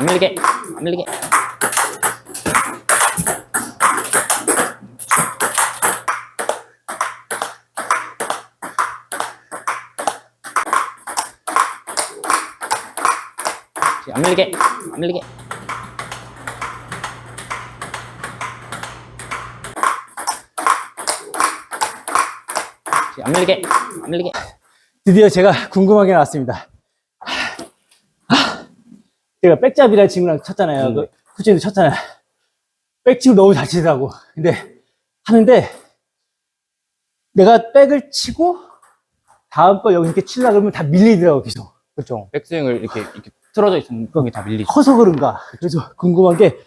안 밀리게, 안 밀리게. 안 밀리게, 안 밀리게. 안 밀리게, 안 밀리게. 드디어 제가 궁금한 게 나왔습니다. 아, 제가 백잡이라는 친구랑 쳤잖아요. 음. 그 코치님도 쳤잖아요. 백치고 너무 잘 치더라고. 근데 하는데 내가 백을 치고 다음 거 여기 이렇게 치려고 그러면 다 밀리더라고 계속. 그렇죠. 백스윙을 이렇게 이렇게 틀어져 있으면 그게 다 밀리죠. 커서 그런가. 그래서 궁금한 게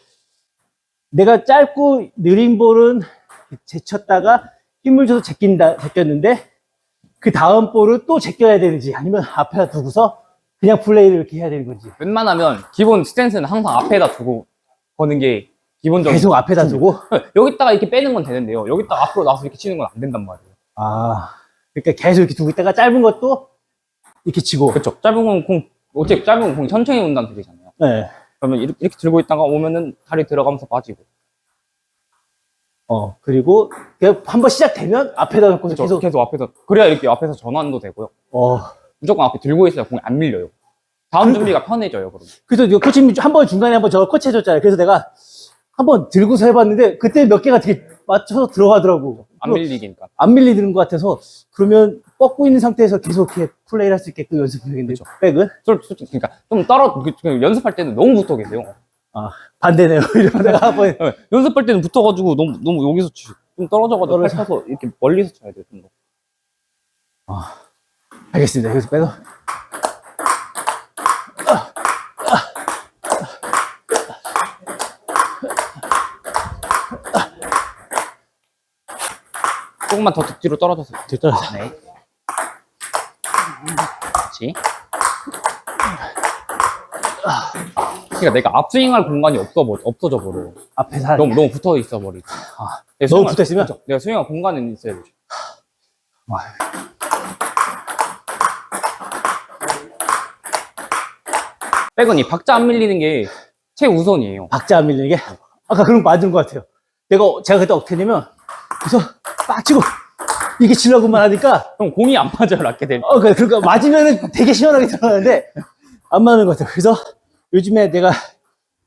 내가 짧고 느린 볼은 제쳤다가 힘을 줘서 제낀다, 제꼈는데 그 다음 볼을 또 제껴야 되는지 아니면 앞에다 두고서 그냥 플레이를 이렇게 해야 되는 건지 웬만하면 기본 스탠스는 항상 앞에다 두고 거는 게 기본적인. 계속 앞에다 두고 여기다가 이렇게 빼는 건 되는데요. 여기다가 앞으로 나와서 이렇게 치는 건 안 된단 말이에요. 아 그러니까 계속 이렇게 두고 있다가 짧은 것도 이렇게 치고 그렇죠. 짧은 건 공, 어차피 짧은 건공 천천히 온다는 소리잖아요. 네. 그러면 이렇게, 이렇게 들고 있다가 오면은 다리 들어가면서 빠지고. 어 그리고 한 번 시작되면 앞에다 놓고. 계속 계속 앞에서 그래야 이렇게 앞에서 전환도 되고요. 어 무조건 앞에 들고 있어야 공이 안 밀려요. 다음 그- 준비가 편해져요. 그러면. 그래서 이거 코치님이 한번 중간에 한 번 저 코치 해줬잖아요 그래서 내가 한 번 들고서 해봤는데 그때 몇 개가 되게 맞춰서 들어가더라고 안 밀리기니까. 안 밀리는 것 같아서 그러면 뻗고 있는 상태에서 계속 이렇게 플레이를 할 수 있게끔 연습해야겠는데 백은 솔- 솔직히 그러니까 좀 떨어 그- 그 연습할 때는 너무 붙어 계세요. 아 반대네요 이러면 내가 한번 네, 연습할 때는 붙어가지고 너무 너무 여기서 치, 좀 떨어져가지고 떨어져. 팔 펴서 이렇게 멀리서 쳐야 돼요. 좀 더. 알겠습니다 여기서 빼서 조금만 더 뒤로 떨어져서. 뒤떨어져 네. 그렇지. 그러니까 내가 앞스윙할 공간이 없어 버 없어져 버려. 앞에서 하는 너무 너무 붙어 있어 버리지. 아, 너무 붙어 있으면? 그렇죠. 내가 스윙할 공간은 있어야 되죠. 백은 이 박자 안 밀리는 게 최우선이에요. 박자 안 밀리는 게 아까 그런 거 맞은 것 같아요 내가 제가 그때 어떻게 했냐면 그래서 빡 치고 이게 치려고만 하니까 형 공이 안 맞아요 라켓 될 때. 어, 그러니까, 그러니까 맞으면은 되게 시원하게 들어가는데 안 맞는 것 같아요. 그래서 요즘에 내가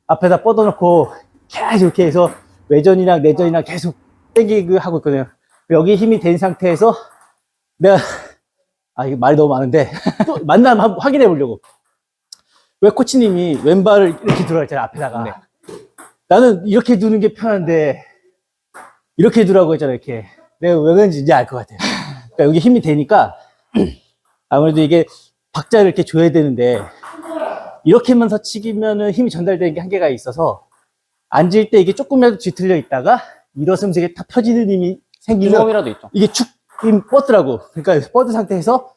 앞에다 뻗어놓고 계속 이렇게 해서 외전이랑 내전이랑 계속 땡기고 하고 있거든요. 여기 힘이 된 상태에서 내가 아 이게 말이 너무 많은데 또 만나면 한번 확인해 보려고. 왜 코치님이 왼발을 이렇게 들어가 있잖아요 앞에다가. 네. 나는 이렇게 두는 게 편한데 이렇게 두라고 했잖아요 이렇게. 내가 왜 그런지 이제 알 것 같아요. 그러니까 여기 힘이 되니까 아무래도 이게 박자를 이렇게 줘야 되는데 이렇게만 서치기면은 힘이 전달되는 게 한계가 있어서 앉을 때 이게 조금이라도 뒤틀려 있다가 일어서면서 이게 다 펴지는 힘이 생기면 유감이라도 있죠. 이게 축 힘 뻗더라고. 그러니까 뻗은 상태에서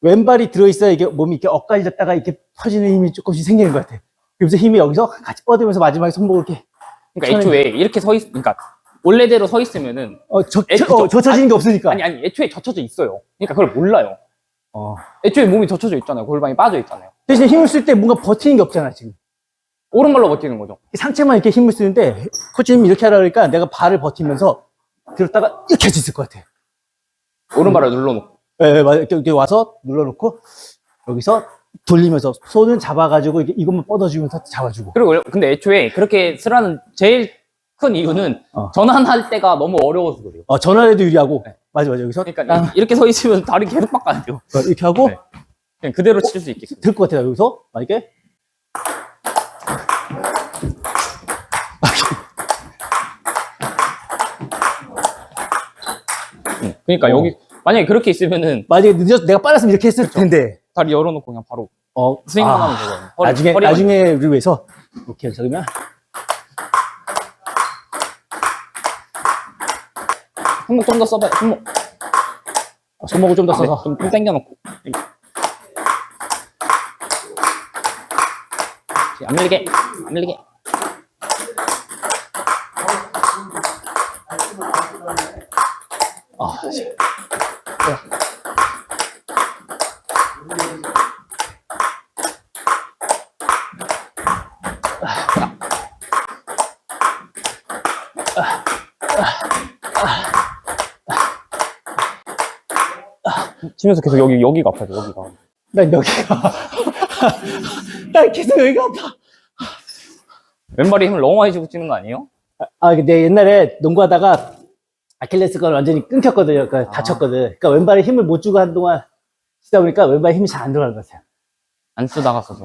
왼발이 들어있어야 이게 몸이 이렇게 엇갈렸다가 이렇게 펴지는 힘이 조금씩 생기는 것 같아. 그래서 힘이 여기서 같이 뻗으면서 마지막에 손목을 이렇게 그러니까 애초에 이렇게 서 있, 그러니까 원래대로 서 있으면은 어, 저, 애-? 어, 젖혀지는 게 없으니까. 아니 아니 애초에 젖혀져 있어요. 그러니까 그걸 몰라요. 어. 애초에 몸이 젖혀져 있잖아요. 골반이 빠져 있잖아요. 대신에 힘을 쓸 때 뭔가 버티는 게 없잖아, 지금. 오른발로 버티는 거죠. 상체만 이렇게 힘을 쓰는데 코치님이 이렇게 하라 그러니까 내가 발을 버티면서 들었다가 이렇게 할수 있을 것 같아. 오른발을 눌러놓고. 예, 예, 맞아요. 이렇게, 와서 눌러놓고 여기서 돌리면서 손은 잡아가지고 이게 이것만 뻗어주면서 잡아주고. 그리고 원래- 근데 애초에 그렇게 쓰라는 제일 큰 이유는 어. 전환할 때가 너무 어려워서 그래요. 어, 전화에도 유리하고. 네. 맞아, 맞아. 여기서 그러니까 땅, 이- 이렇게 서 있으면 다리 계속 바꿔야 돼요. 어, 이렇게 하고 네. 그냥 그대로 칠 수 있게. 될것 같아요. 여기서 막 이렇게. 응. 그러니까 어. 여기 만약에 그렇게 있으면은 만약에 늦어서 내가 빨랐으면 이렇게 했을 텐데. 다리 열어놓고 그냥 바로 어, 스윙만 아, 하면 되거든요. 허리- 나중에, 허리만 나중에를 위해서 이렇게 해서 그러면 손목 좀 더 써봐요. 손목. 손목을 좀 더 써서. 네, 좀, 좀 당겨놓고. 안 밀리게, 안 밀리게. 아, 씨. 치면서 계속 여기, 여기가 아파요, 여기가. 난 여기가. 난 계속 여기가 아파. 왼발에 힘을 너무 많이 주고 치는 거 아니에요? 아, 내 옛날에 농구하다가 아킬레스건을 완전히 끊겼거든요. 그러니까 다쳤거든. 그러니까 왼발에 힘을 못 주고 한동안 치다 보니까 왼발에 힘이 잘 안 들어가는 것 같아요. 안 쓰다가 써서.